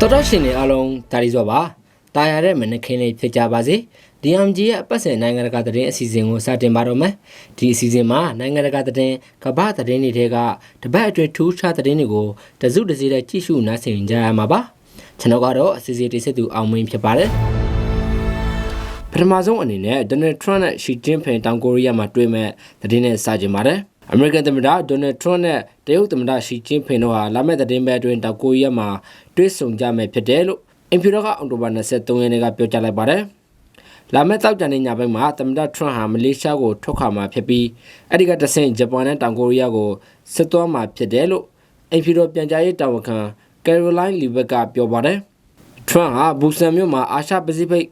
တော်တော်ရှင်တွေအားလုံးဒါရီစောပါတာယာတဲ့မနက်ခင်းလေးဖြစ်ကြပါစေ DMG ရဲ့အပတ်စဉ်နိုင်ငံတကာသတင်းအစီအစဉ်ကိုစတင်ပါတော့မယ်ဒီအစီအစဉ်မှာနိုင်ငံတကာသတင်းကမ္ဘာသတင်းတွေထဲကတပတ်အတွင်းထူးခြားသတင်းတွေကိုတစုတစည်းနဲ့ကြည့်ရှုနားဆင်ကြရမှာပါကျွန်တော်ကတော့အစီအစဉ်တိဆက်သူအောင်မင်းဖြစ်ပါတယ်ပထမဆုံးအနေနဲ့ဒေါ်နယ်ထရန့်နဲ့ရှီကျင်းဖင်တောင်ကိုရီးယားမှာတွေ့မဲ့သတင်းနဲ့စကြင်ပါတယ် အမေရိကန်သမ္မတဒေါ်နယ်ထရန့်နဲ့တရုတ်သမ္မတရှီကျင်းဖင်တို့ဟာလာမယ့်သတင်းပတ်အတွင်းတောင်ကိုရီးယားမှာတွေ့ဆုံကြမယ်ဖြစ်တယ်လို့အင်ဖြူတော်ကအောက်တိုဘာ23ရက်နေ့ကပြောကြားလိုက်ပါတယ်။လာမယ့်တောက်ကြတဲ့ညပိုင်းမှာသမ္မတထရန့်ဟာမလေးရှားကိုထွက်ခွာမှာဖြစ်ပြီးအဲ့ဒီကတဆင့်ဂျပန်နဲ့တောင်ကိုရီးယားကိုဆက်သွားမှာဖြစ်တယ်လို့အင်ဖြူတော်ပြန်ကြားရေးတာဝန်ခံကယ်ရိုလိုင်းလီဘက်ကပြောပါတယ်။ထရန့်ဟာဘူဆန်မြို့မှာအာရှပစိဖိတ်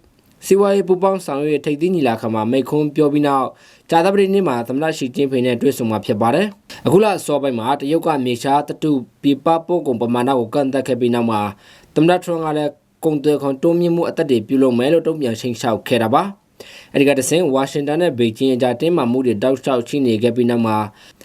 စီဝါရေးပူပေါင်းဆောင်ရွက်ထိပ်သီးညီလာခံမှာမိန့်ခွန်းပြောပြီးနောက်ဂျာသပတိနေ့မှာသမ္မတရှီကျင်းဖိန်နဲ့တွေ့ဆုံမှာဖြစ်ပါတယ်။အခုလအစောပိုင်းမှာတရုတ်ကမြေရှားတတုပြပပို့ကုန်ပမာဏကိုကန့်သက်ခဲ့ပြီးနောက်မှာသမ္မတထရန့်ကလည်းကုန်သွယ်ခွန်တိုးမြင့်မှုအသက်တွေပြုလုပ်မယ်လို့တုံ့ပြန်ချိန်လျှောက်ခဲ့တာပါ။အဲဒီကတဆင်ဝါရှင်တန်နဲ့ဘေကျင်းအကြားတင်းမာမှုတွေတောက်လျှောက်ရှိနေခဲ့ပြီးနောက်မှာ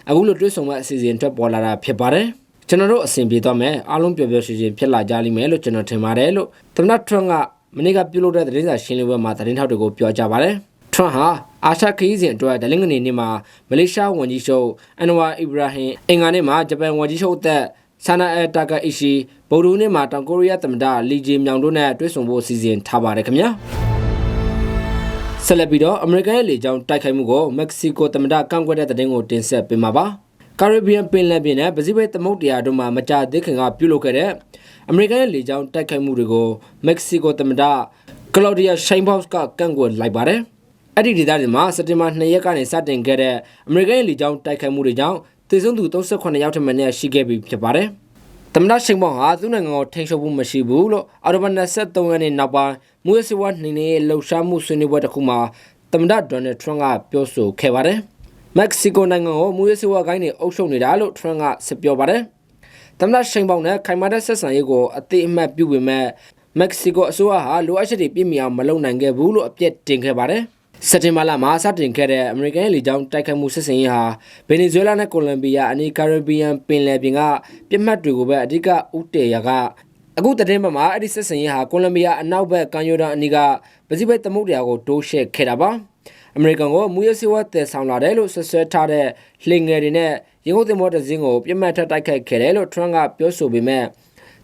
အခုလိုတွေ့ဆုံမဲ့အစီအစဉ်ထွက်ပေါ်လာတာဖြစ်ပါတယ်။ကျွန်တော်တို့အဆင်ပြေသွားမယ်အားလုံးပျော်ပျော်ရွှင်ရွှင်ဖြစ်လာကြလိမ့်မယ်လို့ကျွန်တော်ထင်ပါတယ်လို့သမ္မတထရန့်က မနေ့ကပြုလုပ်တဲ့သတင်းစာရှင်းလင်းပွဲမှာသတင်းထောက်တွေကိုပြောကြားပါတယ်။ထရန့်ဟာအာရှခရီးစဉ်အတွက်ဒလင်းငနေနေ့မှာမလေးရှားဝန်ကြီးချုပ်အန်ဝါအီဘရာဟင်အင်္ဂါနေ့မှာဂျပန်ဝန်ကြီးချုပ်အသက်ဆာနာအတာကာအီရှီဗုဒ္ဓနေ့မှာတောင်ကိုရီးယားသမ္မတလီဂျီမြောင်တို့နဲ့တွေ့ဆုံဖို့အစီအစဉ်ထားပါတယ်ခင်ဗျာဆက်လက်ပြီးတော့အမေရိကန်ရဲ့လေကြောင်းတိုက်ခိုက်မှုကိုမက္ကဆီကိုသမ္မတကန့်ကွက်တဲ့တဲ့တင်ကိုတင်ဆက်ပေးမှာပါ ကာရစ်ဘီယန်ပင်လယ်ပြင်နဲ့ပစိဖိတ်သမုဒ္ဒရာတို့မှာမကြာသေးခင်ကပြုလုပ်ခဲ့တဲ့အမေရိကန်ရဲ့လေကြောင်းတိုက်ခိုက်မှုတွေကိုမက္ကဆီကိုသမ္မတကလော်ဒီယာရှိုင်းဘော့စ်ကကန့်ကွက်လိုက်ပါတယ်အဲ့ဒီဒေသတွေမှာစက်တင်ဘာ2ရက်ကနေစတင်ခဲ့တဲ့အမေရိကန်ရဲ့လေကြောင်းတိုက်ခိုက်မှုတွေကြောင့်သေဆုံးသူ38ယောက်ထက်မနည်းရှိခဲ့ပြီဖြစ်ပါတယ်။သမ္မတရှိန်ဘောင်ဟာသူ့နိုင်ငံကိုထိန်းချုပ်ဖို့မရှိဘူးလို့အော်တိုဘာ23ရက်နေ့နောက်ပိုင်းမူရစီဝါနှင်းနေလှုပ်ရှားမှုဆွေးနွေးပွဲတစ်ခုမှာသမ္မတဒေါ်နယ်ထရန့်ကပြောဆိုခဲ့ပါတယ်။ မက္ကဆီကိုနိုင်ငံကိုမူရစီဝါကိုင်းနေအုပ်ချုပ်နေတာလို့ထရန့်ကဆက်ပြောပါတယ်။သမ္မတရှိန်ဘောင်နဲ့ခိုင်မာတဲ့ဆက်ဆံရေးကိုအသေးအမှတ်ပြုပေမဲ့မက္ကဆီကိုအစိုးရဟာလိုအပ်ချက်တွေပြည့်မီအောင်မလုပ်နိုင်ခဲ့ဘူးလို့အပြစ်တင်ခဲ့ပါတယ်။စက်တင်ဘာလမှာစတင်ခဲ့တဲ့အမေရိကန်လေကြောင်းတိုက်ခိုက်မှုစစ်စင်ရေးဟာဗင်နီဇွဲလားနဲ့ကိုလံဘီယာအနီကာရစ်ဘီယန်ပင်လယ်ပြင်ကပြစ်မှတ်တွေကိုပဲအဓိကဥတည်ရာကအခုတည်င်းမှာအဲ့ဒီစစ်စင်ရေးဟာကိုလံဘီယာအနောက်ဘက်ကမ်းရိုးတန်းအနီးကပစိဖိတ်သမုဒ္ဒရာကိုတိုးရှဲခဲ့တာပါ အမေရိကန်ကမူရစီဝတ်တည်ဆောင်လာတယ်လို့ဆွဆွဲထားတဲ့လှင်ငယ်တွေနဲ့ရင်ကုန်တင်မောတစင်းကိုပြစ်မှတ်ထပ်တိုက်ခိုက်ခဲ့တယ်လို့ထရန့်ကပြောဆိုပေမဲ့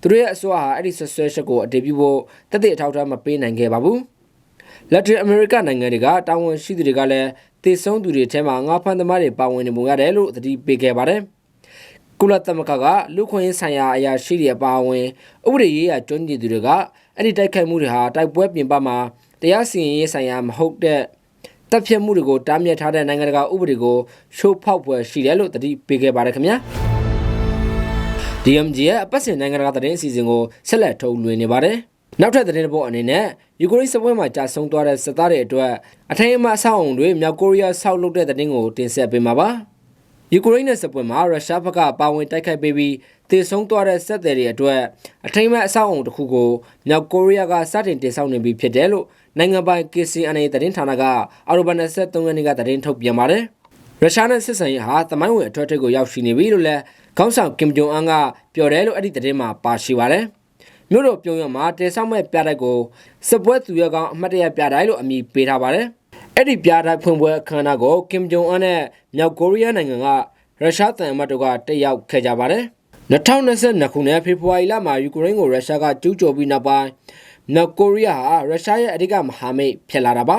သူတို့ရဲ့အစိုးရဟာအဲ့ဒီဆွဆွဲချက်ကိုအတည်ပြုဖို့တသက်အထောက်အထားမပေးနိုင်ခဲ့ပါဘူး။လက်တင်အမေရိကနိုင်ငံတွေကတာဝန်ရှိသူတွေကလည်းတေဆုံးသူတွေထဲမှာငါးဖမ်းသမားတွေပါဝင်နေပုံရတယ်လို့သတိပေးခဲ့ပါတယ်။ကုလသမဂ္ဂကလူခွင့်ရေးဆိုင်ရာအရာရှိတွေအပါအဝင်ဥပဒေရေးရာကျွမ်းကျင်သူတွေကအဲ့ဒီတိုက်ခိုက်မှုတွေဟာတိုက်ပွဲပြင်ပမှာတရားစီရင်ရေးဆိုင်ရာမဟုတ်တဲ့ တပ်ဖြတ်မှုတွေကိုတားမြစ်ထားတဲ့နိုင်ငံတကာဥပဒေကိုချိုးဖောက်ပွဲရှိတယ်လို့သတိပေးခဲ့ပါတယ်ခင်ဗျာ။ DMG ရဲ့အပတ်စဉ်နိုင်ငံတကာသတင်းအစီအစဉ်ကိုဆက်လက်ထုတ်လွှင့်နေပါတယ်။နောက်ထပ်သတင်းတစ်ပုဒ်အနေနဲ့ယူကရိန်းစပွဲမှာကြာဆုံးသွားတဲ့စစ်သားတွေအတွက်အထင်အမှအဆောက်အုံတွေမြောက်ကိုရီးယားဆောက်လုပ်တဲ့သတင်းကိုတင်ဆက်ပေးမှာပါ ယူကရိန်းနဲ့စပွဲမှာရုရှားဘက်ကပါဝင်တိုက်ခိုက်ပေးပြီးတည်ဆုံသွားတဲ့စစ်သည်တွေအတွက်အထိမ်းအမှတ်အဆောက်အုံတစ်ခုကိုမြောက်ကိုရီးယားကစတင်တင်ဆောက်နေပြီဖြစ်တယ်လို့နိုင်ငံပိုင် KCNA သတင်းဌာနကအော်တိုဘာ23ရက်နေ့ကသတင်းထုတ်ပြန်ပါတယ်ရုရှားနဲ့စစ်ဆင်ရေးဟာသမိုင်းဝင်အထွတ်အထိပ်ကိုရောက်ရှိနေပြီလို့လည်းခေါင်းဆောင်ကင်ဂျုံအန်ကပြောတယ်လို့အဲ့ဒီသတင်းမှာပါရှိပါတယ်။မြို့တော်ပြုံးရမှာတေဆောက်မဲ့ပြတိုက်ကိုစပွဲသူရကောင်အမှတ်တရပြတိုက်လို့အမည်ပေးထားပါတယ်။ အဲ့ဒီပြတိုက်ဖွင့်ပွဲအခမ်းအနားကိုကင်ဂျုံအန်နဲ့မြောက်ကိုရီးယားနိုင်ငံကရုရှားတန်အမတ်တို့ကတက်ရောက်ခဲ့ကြပါတယ်။2022ခုနှစ်ဖေဖော်ဝါရီလမှာယူကရိန်းကိုရုရှားကကျူးကျော်ပြီးနောက်ပိုင်းမြောက်ကိုရီးယားဟာရုရှားရဲ့အဓိကမဟာမိတ်ဖြစ်လာတာပါ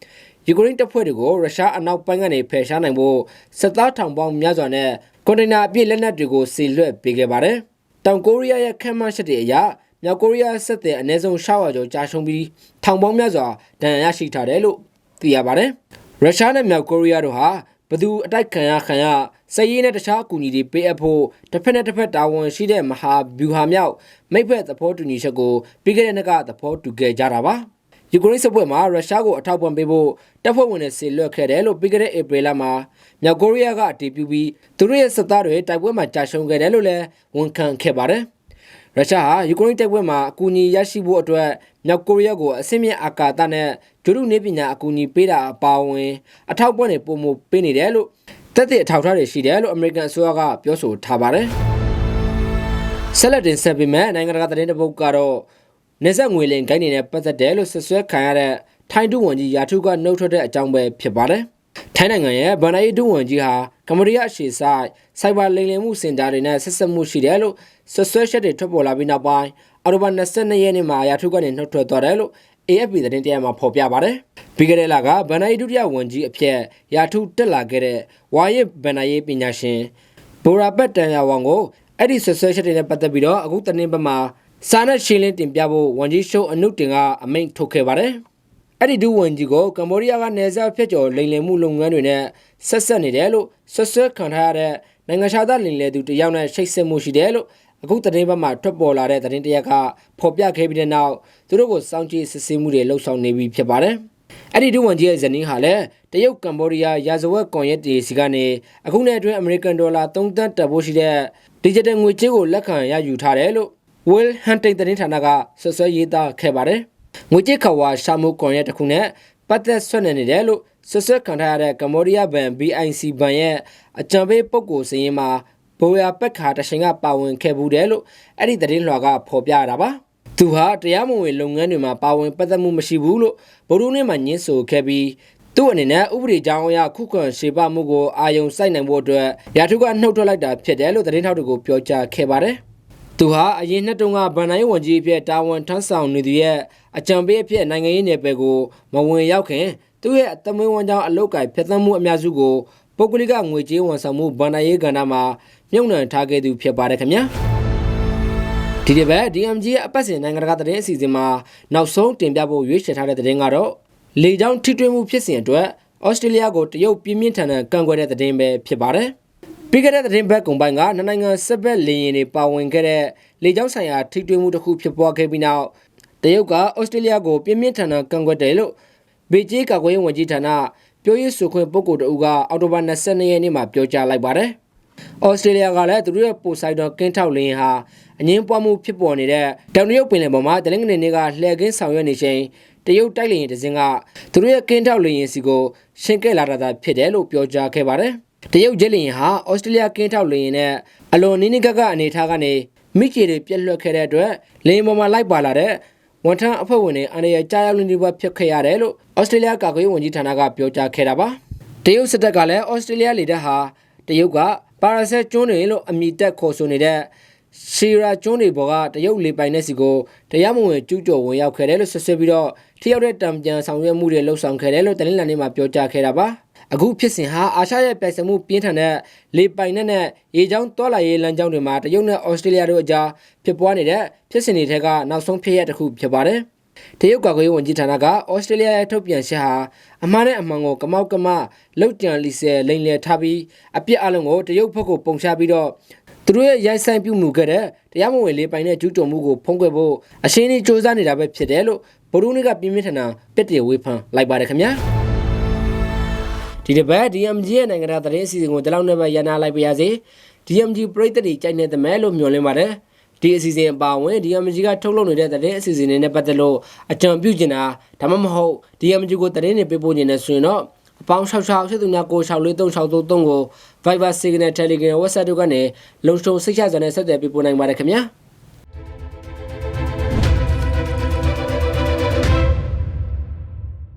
။ယူကရိန်းတပ်ဖွဲ့တွေကိုရုရှားအနောက်ပိုင်းကနေဖယ်ရှားနိုင်ဖို့စစ်သားထောင်ပေါင်းများစွာနဲ့ကွန်တိန်နာအပြည့်လက်နက်တွေကိုစီလွှတ်ပေးခဲ့ပါတယ်။တောင်ကိုရီးယားရဲ့ခန့်မှန်းချက်တွေအရမြောက်ကိုရီးယားစစ်သည်အနည်းဆုံး600ကျော်ကြာရှုံးပြီးထောင်ပေါင်းများစွာဒဏ်ရာရရှိထားတယ်လို့ သိရပါတယ်။ရုရှားနဲ့မြောက်ကိုရီးယားတို့ဟာဘသူအတိုက်ခံရခံရစစ်ရေးနဲ့တခြားအကူအညီတွေပေးအပ်ဖို့တစ်ဖက်နဲ့တစ်ဖက်တာဝန်ရှိတဲ့မဟာဗျူဟာမြောက်မိတ်ဖက်သဘောတူညီချက်ကိုပြီးခဲ့တဲ့နှစ်ကသဘောတူခဲ့ကြတာပါ။ယူကရိန်းစစ်ပွဲမှာရုရှားကိုအထောက်ပံ့ပေးဖို့တပ်ဖွဲ့ဝင်တွေဆီလွှတ်ခဲ့တယ်လို့ပြီးခဲ့တဲ့ဧပြီလမှာမြောက်ကိုရီးယားကအတည်ပြုပြီးသူတို့ရဲ့စစ်သားတွေတိုက်ပွဲမှာကြာရှုံးခဲ့တယ်လို့လည်းဝန်ခံခဲ့ပါတယ်။ ရုရှားဟာယူကရိန်းတိုက်ပွဲမှာအကူအညီရရှိဖို့အတွက်မြောက်ကိုရီးယားကိုအဆင့်မြင့်အာကာသနဲ့ဂျိုရုနေပညာအကူအညီပေးတာအပါအဝင်အထောက်ပံ့တွေပုံမပေးနေတယ်လို့တက်တဲ့အထောက်အထားတွေရှိတယ်လို့အမေရိကန်အစိုးရကပြောဆိုထားပါတယ်။ဆက်လက်တင်ဆက်ပေးမယ်နိုင်ငံတကာသတင်းတပုတ်ကတော့နေဆက်ငွေလင်ဂိုင်းနေနဲ့ပတ်သက်တယ်လို့ဆွဆွဲခံရတဲ့ထိုင်းဒုဝန်ကြီးယာထုကနှုတ်ထွက်တဲ့အကြောင်းပဲဖြစ်ပါတယ်။ထိုင်းနိုင်ငံရဲ့ဗန်နာယီဒုဝန်ကြီးဟာ ကမ္ဘောဒီးယားရှေ့ဆိုင်စိုက်ဘာလိမ်လည်မှုစင်တာတွေနဲ့ဆက်ဆက်မှုရှိတယ်လို့ဆွဆွဲချက်တွေထွက်ပေါ်လာပြီးနောက်ပိုင်းအော်တိုဘာ22ရက်နေ့မှာယာထုကနေနှုတ်ထွက်သွားတယ်လို့ AFP သတင်းတရားမှာဖော်ပြပါတယ်။ပြီးခဲ့တဲ့လကဗန်နာယီဒုတိယဝန်ကြီးအဖြစ်ယာထုတက်လာခဲ့တဲ့ဝါရစ်ဗန်နာယီပညာရှင်ဘိုရာဘတ်တန်ယာဝန်ကိုအဲ့ဒီဆွဆွဲချက်တွေနဲ့ပတ်သက်ပြီးတော့အခုတနင်္လာမှာစာနဲ့ရှင်းလင်းတင်ပြဖို့ဝန်ကြီးရှုံးအနုတင်ကအမိန့်ထုတ်ခဲ့ပါတယ်။ အဲ့ဒီဒုဝန်ကြီးကိုကမ္ဘောဒီးယားကနေဆက်ဖြတ်ကျော်လိမ်လည်မှုလုပ်ငန်းတွေနဲ့ဆက်ဆက်နေတယ်လို့ဆွဆွဲခံထားရတဲ့နိုင်ငံခြားသားလိမ်လည်သူတယောက်နဲ့ရှိတ်ဆက်မှုရှိတယ်လို့အခုတရင်ဘက်မှာထွက်ပေါ်လာတဲ့သတင်းတရက်ကဖော်ပြခဲ့ပြီးတဲ့နောက်သူတို့ကိုစောင့်ကြည့်စစ်ဆေးမှုတွေလှုပ်ဆောင်နေပြီဖြစ်ပါတယ်။အဲ့ဒီဒုဝန်ကြီးရဲ့ဇနီးဟာလည်းတရုတ်ကမ္ဘောဒီးယားရာဇဝတ်ကွန်ရက်တီစီကနေအခုနှစ်အတွင်းအမေရိကန်ဒေါ်လာ3သန်းတက်ဖို့ရှိတဲ့ digital ငွေကြေးကိုလက်ခံရယူထားတယ်လို့ Will Hunting သတင်းဌာနကဆွဆွဲရေးသားခဲ့ပါတယ်။ ငွေကြေးခဝါရှာမှုကွန်ရက်တစ်ခုနဲ့ပတ်သက်ဆွနေနေတယ်လို့ဆွဆွဲခံထားရတဲ့ကမ္ဘောဒီးယားဘဏ် BIC ဘဏ်ရဲ့အကြံပေးပုဂ္ဂိုလ်စရင်မှာဘိုယာပက်ခါတရှင်ကပါဝင်ခဲ့ဘူးတယ်လို့အဲ့ဒီသတင်းလွှာကဖော်ပြရတာပါ။သူဟာတရားမဝင်လုပ်ငန်းတွေမှာပါဝင်ပတ်သက်မှုမရှိဘူးလို့ဗိုလ်ရုံးနဲ့မှညင်းဆိုခဲ့ပြီးသူ့အနေနဲ့ဥပဒေကြောင်းအရခုခံရှေပမှုကိုအာယုံစိုက်နိုင်ဖို့အတွက်ရာထုကနှုတ်ထွက်လိုက်တာဖြစ်တယ်လို့သတင်းထောက်တွေကိုပြောကြားခဲ့ပါတယ်။ သူဟာအရင်နှစ်တုန်းကဗန်နိုင်ဝန်ကြီးအဖြစ်တာဝန်ထမ်းဆောင်နေသူရဲ့အကြံပေးအဖြစ်နိုင်ငံရေးနယ်ပယ်ကိုမဝင်ရောက်ခင်သူ့ရဲ့အသမွေးဝန်ကြောင်းအလုတ်ကိုင်ဖျက်ဆီးမှုအများစုကိုပုဂ္ဂလိကငွေကြေးဝန်ဆောင်မှုဗန်နိုင်ရေးကဏ္ဍမှာမြုံနှံထားခဲ့သူဖြစ်ပါတယ်ခင်ဗျာ။ဒီတစ်ပတ် DMG ရဲ့အပတ်စဉ်နိုင်ငံတကာသတင်းအစီအစဉ်မှာနောက်ဆုံးတင်ပြဖို့ရွေးချယ်ထားတဲ့သတင်းကတော့လေကြောင်းထိတွေ့မှုဖြစ်စဉ်အတွက်ဩစတြေးလျကိုတရုတ်ပြင်းပြင်းထန်ထန်ကန့်ကွက်တဲ့သတင်းပဲဖြစ်ပါတယ်။ ပြီးခဲ့တဲ့သတင်းဘက်ကုံပိုင်းကနှစ်နိုင်ငံစစ်ဘက်လေယာဉ်တွေပါဝင်ခဲ့တဲ့လေကြောင်းဆိုင်ရာထိတွေ့မှုတစ်ခုဖြစ်ပွားခဲ့ပြီးနောက်တရုတ်ကဩစတြေးလျကိုပြင်းပြင်းထန်ထန်ကန့်ကွက်တယ်လို့ဘေကျင်းကာကွယ်ရေးဝန်ကြီးဌာနပြောရေးဆိုခွင့်ပုဂ္ဂိုလ်တဦးကအောက်တိုဘာ22ရက်နေ့မှာပြောကြားလိုက်ပါတယ်။ဩစတြေးလျကလည်းသူတို့ရဲ့ပိုဆိုင်တော်ကင်းထောက်လင်းဟာအငင်းပွားမှုဖြစ်ပေါ်နေတဲ့တောင်တရုတ်ပင်လယ်ပေါ်မှာတလင်းငနေတွေကလှည့်ကင်းဆောင်ရွက်နေချိန်တရုတ်တိုက်လေရင်တစင်းကသူတို့ရဲ့ကင်းထောက်လေရင်စီကိုရှင်းကဲလာတာသာဖြစ်တယ်လို့ပြောကြားခဲ့ပါတယ်။ တရုတ်ဂျက်လေရင်ဟာဩစတြေးလျကင်းထောက်လေရင်နဲ့အလွန်နီးနီးကပ်ကအနေထားကနေမိချေတွေပြက်လွတ်ခဲ့တဲ့အတွက်လေရင်ပေါ်မှာလိုက်ပါလာတဲ့ဝန်ထမ်းအဖွဲ့ဝင်တွေအနေနဲ့ကြားရောက်လင်းနေဘဖြစ်ခဲ့ရတယ်လို့ဩစတြေးလျကာကွယ်ရေးဝန်ကြီးဌာနကပြောကြားခဲ့တာပါ။တရုတ်စစ်တပ်ကလည်းဩစတြေးလျလေတပ်ဟာတရုတ်ကပါရာဆက်ကျွန်းတွေလို့အမိတက်ခေါ်ဆိုနေတဲ့ရှီရာကျွန်းတွေပေါ်ကတရုတ်လေပိုင်တဲ့စီကိုတရားမဝင်ကျူးကျော်ဝင်ရောက်ခဲ့တယ်လို့ဆွဆွဲပြီးတော့ထိရောက်တဲ့တံပြန်ဆောင်ရွက်မှုတွေလှုပ်ဆောင်ခဲ့တယ်လို့တနင်္လာနေ့မှာပြောကြားခဲ့တာပါ အခုဖြစ်စဉ်ဟာအာရှရဲ့ပြိုင်ဆိုင်မှုပြင်းထန်တဲ့လေပိုင်နဲ့နဲ့ရေကြောင်းတွာလာရေးလမ်းကြောင်းတွေမှာတရုတ်နဲ့ဩစတြေးလျတို့အကြားဖြစ်ပွားနေတဲ့ဖြစ်စဉ်တွေထက်ကနောက်ဆုံးဖြစ်ရတစ်ခုဖြစ်ပါတယ်တရုတ်ကာကွယ်ရေးဝန်ကြီးဌာနကဩစတြေးလျရဲ့ထုတ်ပြန်ချက်ဟာအမှားနဲ့အမှန်ကိုကမောက်ကမလောက်ကြံလီဆယ်လိန်လည်ထားပြီးအပြစ်အလုံးကိုတရုတ်ဘက်ကိုပုံချပြီးတော့သူတို့ရဲ့ရိုက်ဆိုင်ပြုမှုခဲ့တဲ့တရားမဝင်လေးပိုင်တဲ့ကျူးကျော်မှုကိုဖုံးကွယ်ဖို့အရှင်းကြီးစ조사နေတာပဲဖြစ်တယ်လို့ဗိုလ်ရုံးကပြင်းပြင်းထန်ထန်ပြစ်တရဝေးဖန်လိုက်ပါတယ်ခင်ဗျာ ဒီတစ်ပတ် DMG ရဲ့နိုင်ငံသားသတင်းအစီအစဉ်ကိုဒီလောက်နဲ့ပဲရန်နာလိုက်ပါရစေ DMG ပရိသတ်တွေကြိုက်နေတဲ့မဲလို့မျှော်လင့်ပါတယ်ဒီအစီအစဉ်အပါအဝင် DMG ကထုတ်လုပ်နေတဲ့တဲ့အစီအစဉ်တွေနဲ့ပတ်သက်လို့အကြံပြုချင်တာဒါမှမဟုတ် DMG ကိုသတင်းတွေပေးပို့နေတယ်ဆိုရင်တော့အပေါင်း66 83ကို64363ကို Viber Signal Telegram WhatsApp တို့ကနေလုံခြုံစိတ်ချစွာနဲ့ဆက်သွယ်ပေးပို့နိုင်ပါတယ်ခင်ဗျာ။